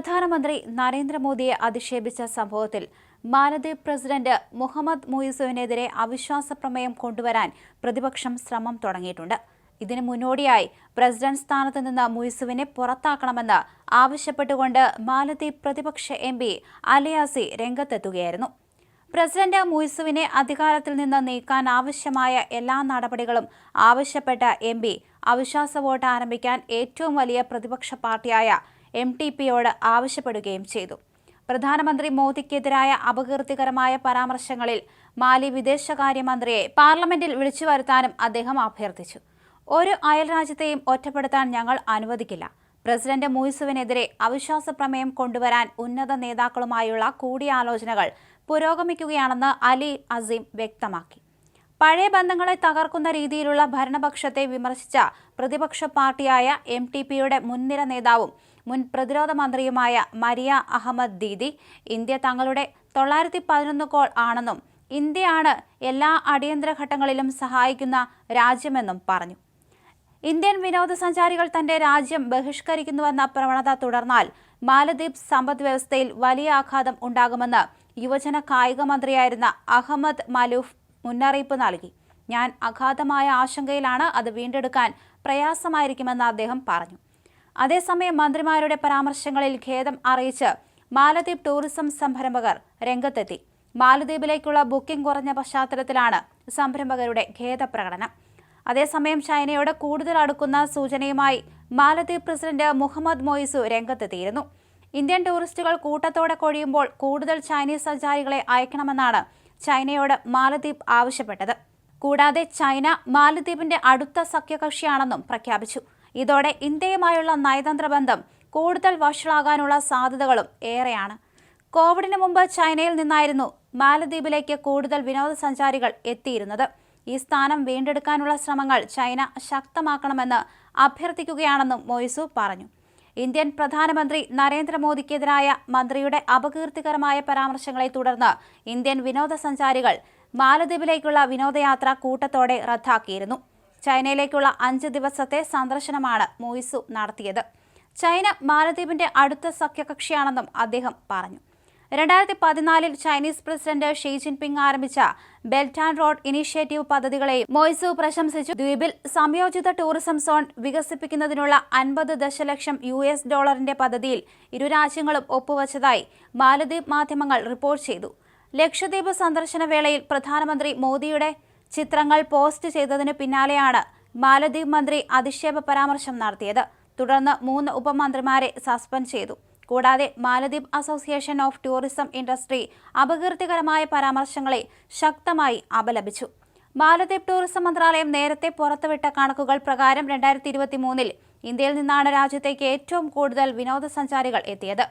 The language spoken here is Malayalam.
പ്രധാനമന്ത്രി നരേന്ദ്രമോദിയെ അധിക്ഷേപിച്ച സംഭവത്തിൽ മാലദ്വീപ് പ്രസിഡന്റ് മുഹമ്മദ് മുയിസുവിനെതിരെ അവിശ്വാസ പ്രമേയം കൊണ്ടുവരാൻ പ്രതിപക്ഷം ശ്രമം തുടങ്ങിയിട്ടുണ്ട്. ഇതിനു മുന്നോടിയായി പ്രസിഡന്റ് സ്ഥാനത്ത് നിന്ന് മുയിസുവിനെ പുറത്താക്കണമെന്ന് ആവശ്യപ്പെട്ടുകൊണ്ട് മാലദ്വീപ് പ്രതിപക്ഷ എം പി അലയാസി രംഗത്തെത്തുകയായിരുന്നു. പ്രസിഡന്റ് മുയിസുവിനെ അധികാരത്തിൽ നിന്ന് നീക്കാൻ ആവശ്യമായ എല്ലാ നടപടികളും ആവശ്യപ്പെട്ട എം പി അവിശ്വാസ വോട്ട് ആരംഭിക്കാൻ ഏറ്റവും വലിയ പ്രതിപക്ഷ പാർട്ടിയായ എം ടി പിയോട് ആവശ്യപ്പെടുകയും ചെയ്തു. പ്രധാനമന്ത്രി മോദിക്കെതിരായ അപകീർത്തികരമായ പരാമർശങ്ങളിൽ മാലി വിദേശകാര്യമന്ത്രിയെ പാർലമെന്റിൽ വിളിച്ചു വരുത്താനും അദ്ദേഹം അഭ്യർത്ഥിച്ചു. ഒരു അയൽരാജ്യത്തെയും ഒറ്റപ്പെടുത്താൻ ഞങ്ങൾ അനുവദിക്കില്ല. പ്രസിഡന്റ് മൂയിസുവിനെതിരെ അവിശ്വാസ പ്രമേയം കൊണ്ടുവരാൻ ഉന്നത നേതാക്കളുമായുള്ള കൂടിയാലോചനകൾ പുരോഗമിക്കുകയാണെന്ന് അലി അസീം വ്യക്തമാക്കി. പഴയ ബന്ധങ്ങളെ തകർക്കുന്ന രീതിയിലുള്ള ഭരണപക്ഷത്തെ വിമർശിച്ച പ്രതിപക്ഷ പാർട്ടിയായ എം ടി പിയുടെ മുൻനിര നേതാവും മുൻ പ്രതിരോധ മന്ത്രിയുമായ മരിയ അഹമ്മദ് ദീദി ഇന്ത്യ തങ്ങളുടെ തൊള്ളായിരത്തി പതിനൊന്ന് കോൾ ആണെന്നും ഇന്ത്യയാണ് എല്ലാ അടിയന്തര ഘട്ടങ്ങളിലും സഹായിക്കുന്ന രാജ്യമെന്നും പറഞ്ഞു. ഇന്ത്യൻ വിനോദസഞ്ചാരികൾ തന്റെ രാജ്യം ബഹിഷ്കരിക്കുന്നുവെന്ന പ്രവണത തുടർന്നാൽ മാലദ്വീപ് സമ്പദ് വ്യവസ്ഥയിൽ വലിയ ആഘാതം ഉണ്ടാകുമെന്ന് യുവജന കായിക മന്ത്രിയായിരുന്ന അഹമ്മദ് മലൂഫ് മുന്നറിയിപ്പ് നൽകി. ഞാൻ അഗാധമായ ആശങ്കയിലാണ് അത് വീണ്ടെടുക്കാൻ പ്രയാസമായിരിക്കുമെന്ന് അദ്ദേഹം പറഞ്ഞു. അതേസമയം മന്ത്രിമാരുടെ പരാമർശങ്ങളിൽ ഖേദം അറിയിച്ച് മാലദ്വീപ് ടൂറിസം സംരംഭകർ രംഗത്തെത്തി. മാലദ്വീപിലേക്കുള്ള ബുക്കിംഗ് കുറഞ്ഞ പശ്ചാത്തലത്തിലാണ് സംരംഭകരുടെ ഖേദപ്രകടനം. അതേസമയം ചൈനയോട് കൂടുതൽ അടുക്കുന്ന സൂചനയുമായി മാലദ്വീപ് പ്രസിഡന്റ് മുഹമ്മദ് മൊയ്സു രംഗത്തെത്തിയിരുന്നു. ഇന്ത്യൻ ടൂറിസ്റ്റുകൾ കൂട്ടത്തോടെ കൊഴിയുമ്പോൾ കൂടുതൽ ചൈനീസ് സഞ്ചാരികളെ അയക്കണമെന്നാണ് ചൈനയോട് മാലദ്വീപ് ആവശ്യപ്പെട്ടത്. കൂടാതെ ചൈന മാലദ്വീപിന്റെ അടുത്ത സഖ്യകക്ഷിയാണെന്നും പ്രഖ്യാപിച്ചു. ഇതോടെ ഇന്ത്യയുമായുള്ള നയതന്ത്ര ബന്ധം കൂടുതൽ വഷളാകാനുള്ള സാധ്യതകളും ഏറെയാണ്. കോവിഡിന് മുമ്പ് ചൈനയിൽ നിന്നായിരുന്നു മാലദ്വീപിലേക്ക് കൂടുതൽ വിനോദസഞ്ചാരികൾ എത്തിയിരുന്നത്. ഈ സ്ഥാനം വീണ്ടെടുക്കാനുള്ള ശ്രമങ്ങൾ ചൈന ശക്തമാക്കണമെന്ന് അഭ്യർത്ഥിക്കുകയാണെന്നും മൊയ്സു പറഞ്ഞു. ഇന്ത്യൻ പ്രധാനമന്ത്രി നരേന്ദ്രമോദിക്കെതിരായ മന്ത്രിയുടെ അപകീർത്തികരമായ പരാമർശങ്ങളെ തുടർന്ന് ഇന്ത്യൻ വിനോദസഞ്ചാരികൾ മാലദ്വീപിലേക്കുള്ള വിനോദയാത്ര കൂട്ടത്തോടെ റദ്ദാക്കിയിരുന്നു. ചൈനയിലേക്കുള്ള അഞ്ച് ദിവസത്തെ സന്ദർശനമാണ് മൊയ്സു നടത്തിയത്. ചൈന മാലദ്വീപിന്റെ അടുത്ത സഖ്യകക്ഷിയാണെന്നും അദ്ദേഹം പറഞ്ഞു. രണ്ടായിരത്തി പതിനാലിൽ ചൈനീസ് പ്രസിഡന്റ് ഷീ ജിൻപിങ് ആരംഭിച്ച ബെൽറ്റ് ആൻഡ് റോഡ് ഇനീഷ്യേറ്റീവ് പദ്ധതികളെയും മൊയ്സു പ്രശംസിച്ചു. ദ്വീപിൽ സംയോജിത ടൂറിസം സോൺ വികസിപ്പിക്കുന്നതിനുള്ള അൻപത് ദശലക്ഷം യു എസ് ഡോളറിന്റെ പദ്ധതിയിൽ ഇരു രാജ്യങ്ങളും ഒപ്പുവച്ചതായി മാലദ്വീപ് മാധ്യമങ്ങൾ റിപ്പോർട്ട് ചെയ്തു. ലക്ഷദ്വീപ് സന്ദർശന വേളയിൽ പ്രധാനമന്ത്രി മോദിയുടെ ചിത്രങ്ങൾ പോസ്റ്റ് ചെയ്തതിന് പിന്നാലെയാണ് മാലദ്വീപ് മന്ത്രി അധിക്ഷേപ പരാമർശം നടത്തിയത്. തുടർന്ന് മൂന്ന് ഉപമന്ത്രിമാരെ സസ്പെൻഡ് ചെയ്തു. കൂടാതെ Maldives association of tourism industry അപകീർത്തികരമായ പരാമർശങ്ങളെ ശക്തമായി അപലപിച്ചു. മാലദ്വീപ് ടൂറിസം മന്ത്രാലയം നേരത്തെ പുറത്തുവിട്ട കണക്കുകൾ പ്രകാരം രണ്ടായിരത്തി ഇരുപത്തി മൂന്നിൽ ഇന്ത്യയിൽ നിന്നാണ് രാജ്യത്തേക്ക് ഏറ്റവും കൂടുതൽ വിനോദസഞ്ചാരികൾ എത്തിയത്.